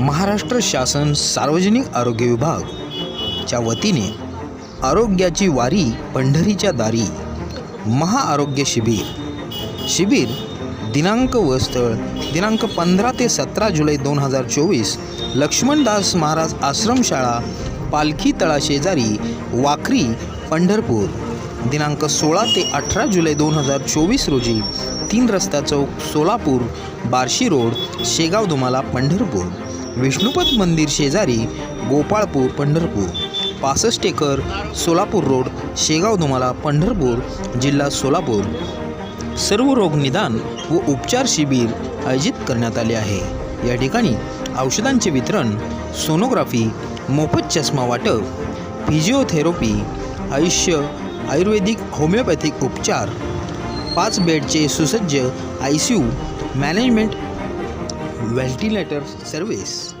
महाराष्ट्र शासन सार्वजनिक आरोग्य विभाग च्या वतीने आरोग्याची वारी पंढरीच्या दारी महाआरोग्य शिबिर. शिबिर दिनांक व स्थळ दिनांक पंधरा ते सतरा जुलै दोन हजार चोवीस लक्ष्मणदास महाराज आश्रमशाळा पालखी तळाशेजारी वाखरी पंढरपूर. दिनांक सोळा ते अठरा जुलै दोन हजार चोवीस रोजी तीन रस्ता चौक सोलापूर बार्शी रोड शेगाव दुमाला पंढरपूर. विष्णुपद मंदिर शेजारी गोपाळपूर पंढरपूर. पासष्ट एकर सोलापूर रोड शेगाव दुमाला पंढरपूर जिल्हा सोलापूर. सर्व रोग निदान व उपचार शिबिर आयोजित करण्यात आले आहे. या ठिकाणी औषधांचे वितरण सोनोग्राफी मोफत चष्मा वाटप फिजिओथेरपी आयुष्य आयुर्वेदिक होमिओपॅथिक उपचार पाच बेडचे सुसज्ज I C U management ventilator service.